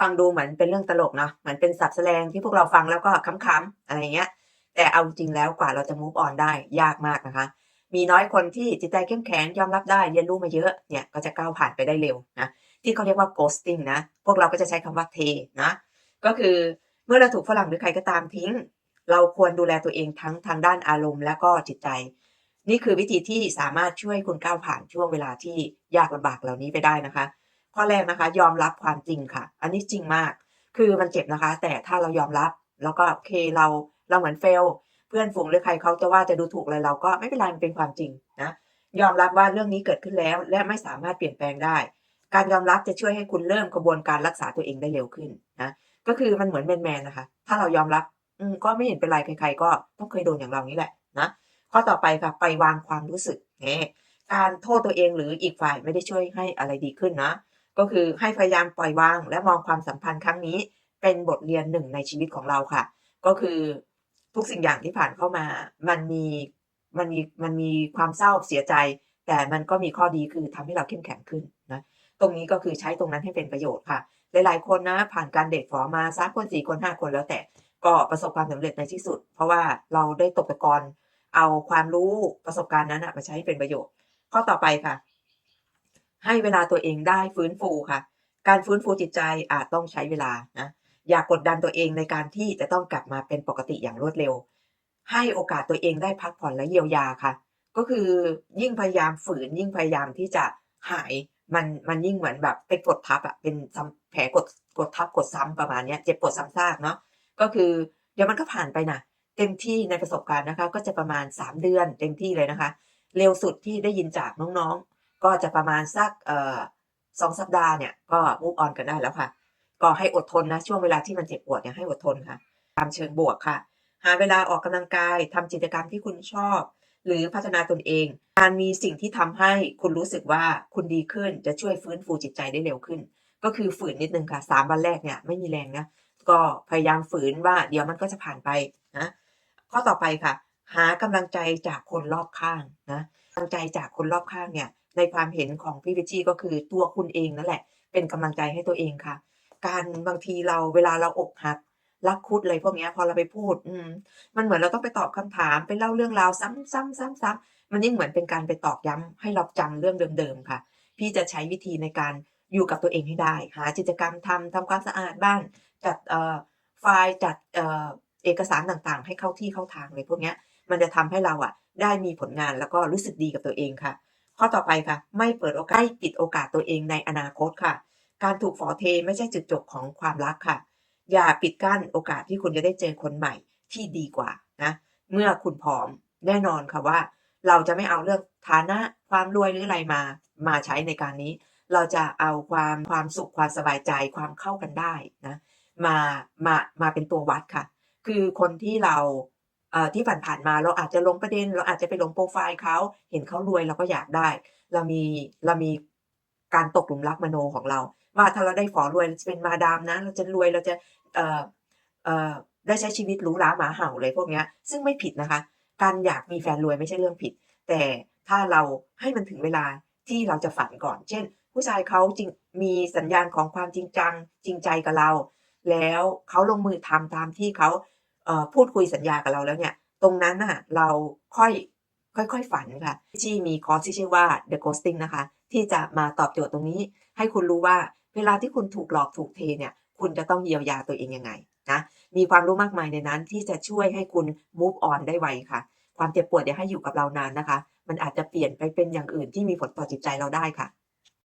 ฟังดูเหมือนเป็นเรื่องตลกเนาะเหมือนเป็นศัพท์แสลงที่พวกเราฟังแล้วก็ขำๆอะไรเงี้ย แต่เอาจริงแล้วกว่าเราจะ move on ได้ยากมากนะคะ มีน้อยคนที่จิตใจเข้มแข็งยอมรับได้เรียนรู้มาเยอะเนี่ยก็จะก้าวผ่านไปได้เร็วนะที่เขาเรียกว่า ghosting นะ พวกเราก็จะใช้คำว่าเทนะ ก็คือเมื่อเราถูกฝรั่งหรือใครก็ตามทิ้ง เราควรดูแลตัวเองทั้งทางด้านอารมณ์และก็จิตใจ นี่คือวิธีที่สามารถช่วยคุณก้าวผ่านช่วงเวลาที่ยากลำบากเหล่านี้ไปได้นะคะ ข้อแรกนะคะ ยอมรับความจริงค่ะ อันนี้จริงมาก คือมันเจ็บนะคะ แต่ถ้าเรายอมรับแล้วก็โอเคเราเราเหมือนเฟล เพื่อนฝูงหรือใครเขาจะว่าจะดูถูกอะไรเราก็ไม่เป็นไรมันเป็นความจริงนะยอมรับว่าเรื่องนี้เกิดขึ้นแล้ว และไม่สามารถเปลี่ยนแปลงได้ การยอมรับจะช่วยให้คุณเริ่มกระบวนการรักษาตัวเองได้เร็วขึ้นนะก็คือมันเหมือนแมนๆนนะคะ ถ้าเรายอมรับอืมก็ไม่เห็นเป็นไรใครๆก็ต้องเคยโดนอย่างเรานี้แหละนะข้อต่อไปค่ะไปวางความรู้สึกแหมการโทษตัวเองหรืออีกฝ่ายไม่ได้ช่วยให้อะไรดีขึ้นนะ ก็คือให้พยายามปล่อยวาง และมองความสัมพันธ์ครั้งนี้ เป็นบทเรียนหนึ่งในชีวิตของเราค่ะ ก็คือทุกสิ่งอย่างที่ผ่านเข้ามา มันมีมันมีมันมีความเศร้าเสียใจ แต่มันก็มีข้อดีคือทำให้เราเข้มแข็งขึ้นนะตรงนี้ก็คือใช้ตรงนั้นให้เป็นประโยชน์ค่ะ หลายๆคนนะ ผ่านการเดทฝอมาสามคนสี่คนห้าคนแล้วแต่ก็ประสบความสำเร็จในที่สุด เพราะว่าเราได้ตกตะกอนเอาความรู้ประสบการณ์นั้นมาใช้ให้เป็นประโยชน์ ข้อต่อไปค่ะ ให้เวลาตัวเองได้ฟื้นฟูค่ะ การฟื้นฟูจิตใจอาจต้องใช้เวลานะอย่ากกดดันตัวเองในการที่จะต้องกลับมาเป็นปกติอย่างรวดเร็ว ให้โอกาสตัวเองได้พักผ่อนและเยียวยาค่ะ ก็คือยิ่งพยายามฝืนยิ่งพยายามที่จะหายมันมันยิ่งเหมือนแบบไปกดทับอะเป็นแผลกดกดทับกดซ้ำประมาณเนี้ยเจ็บปวดซ้ำซากเนาะก็คือเดี๋ยวมันก็ผ่านไปนะเต็มที่ในประสบการณ์นะคะ ก็จะประมาณ 3 เดือนเต็มที่เลยนะคะ เร็วสุดที่ได้ยินจากน้องๆ ก็จะประมาณสักสองสัปดาห์เนี่ยก็มูฟออนกันได้แล้วค่ะ ก็ให้อดทนนะช่วงเวลาที่มันเจ็บปวดเนี่ยให้อดทนค่ะตามเชิงบวกค่ะ หาเวลาออกกำลังกายทำกิจกรรมที่คุณชอบ หรือพัฒนาตนเอง การมีสิ่งที่ทำให้คุณรู้สึกว่าคุณดีขึ้นจะช่วยฟื้นฟูจิตใจได้เร็วขึ้น ก็คือฝืนนิดนึงค่ะสามวันแรกเนี่ยไม่มีแรงนะก็พยายามฝืนว่าเดี๋ยวมันก็จะผ่านไปนะข้อต่อไปค่ะ หากำลังใจจากคนรอบข้างนะกำลังใจจากคนรอบข้างเนี่ย ในความเห็นของพี่วิจีก็คือตัวคุณเองนั่นแหละ เป็นกำลังใจให้ตัวเองค่ะ การบางทีเราเวลาเราอกหักรักคุดอะไรพวกนี้พอเราไปพูด อืม มันเหมือนเราต้องไปตอบคำถามไปเล่าเรื่องราวซ้ำๆซ้ำๆมันยิ่งเหมือนเป็นการไปตอกย้ำให้เราจำเรื่องเดิมๆค่ะ พี่จะใช้วิธีในการอยู่กับตัวเองให้ได้ หากิจกรรมทำทำความสะอาดบ้านจัดเอ่อไฟล์จัดเอกสารต่างๆ ให้เข้าที่เข้าทางเลยพวกนี้มันจะทำให้เราอะ ได้มีผลงานแล้วก็รู้สึกดีกับตัวเองค่ะ ข้อต่อไปค่ะ ไม่เปิดโอกาสปิดโอกาสตัวเองในอนาคตค่ะ การถูกฝอเทไม่ใช่จุดจบของความรักค่ะ อย่าปิดกั้นโอกาสที่คุณจะได้เจอคนใหม่ที่ดีกว่านะเมื่อคุณพร้อมแน่นอนค่ะว่า เราจะไม่เอาเรื่องฐานะความรวยหรืออะไรมามาใช้ในการนี้ เราจะเอาความความสุขความสบายใจความเข้ากันได้นะมามามาเป็นตัววัดค่ะ คือคนที่เรา ที่ผ่านๆมาเราอาจจะลงประเด็น เราอาจจะไปลงโปรไฟล์เขาเห็นเขารวยเราก็อยากได้ เรามีเรามีการตกหลุมรักมโนของเรา ว่าถ้าเราได้ฝอรวยเราจะเป็นมาดามนะ เราจะรวยเราจะเอ่อเอ่อได้ใช้ชีวิตหรูหราหมาเห่าเลยพวกเนี้ยซึ่งไม่ผิดนะคะ การอยากมีแฟนรวยไม่ใช่เรื่องผิด แต่ถ้าเราให้มันถึงเวลาที่เราจะฝันก่อน เช่น ผู้ชายเขาจริงมีสัญญาณของความจริงจังจริงใจกับเรา แล้วเขาลงมือทำตามที่เขา พูดคุยสัญญากับเราแล้วเนี่ย ตรงนั้นน่ะเราค่อยค่อยๆฝันค่ะที่มีคอร์สที่ชื่อว่า The Ghosting นะคะ ที่จะมาตอบโจทย์ตรงนี้ ให้คุณรู้ว่าเวลาที่คุณถูกหลอกถูกเทเนี่ย คุณจะต้องเยียวยาตัวเองยังไงนะมีความรู้มากมายในนั้นที่จะช่วยให้คุณ move on ได้ไวค่ะ ความเจ็บปวดอย่าให้อยู่กับเรานานนะคะ มันอาจจะเปลี่ยนไปเป็นอย่างอื่นที่มีผลต่อจิตใจเราได้ค่ะ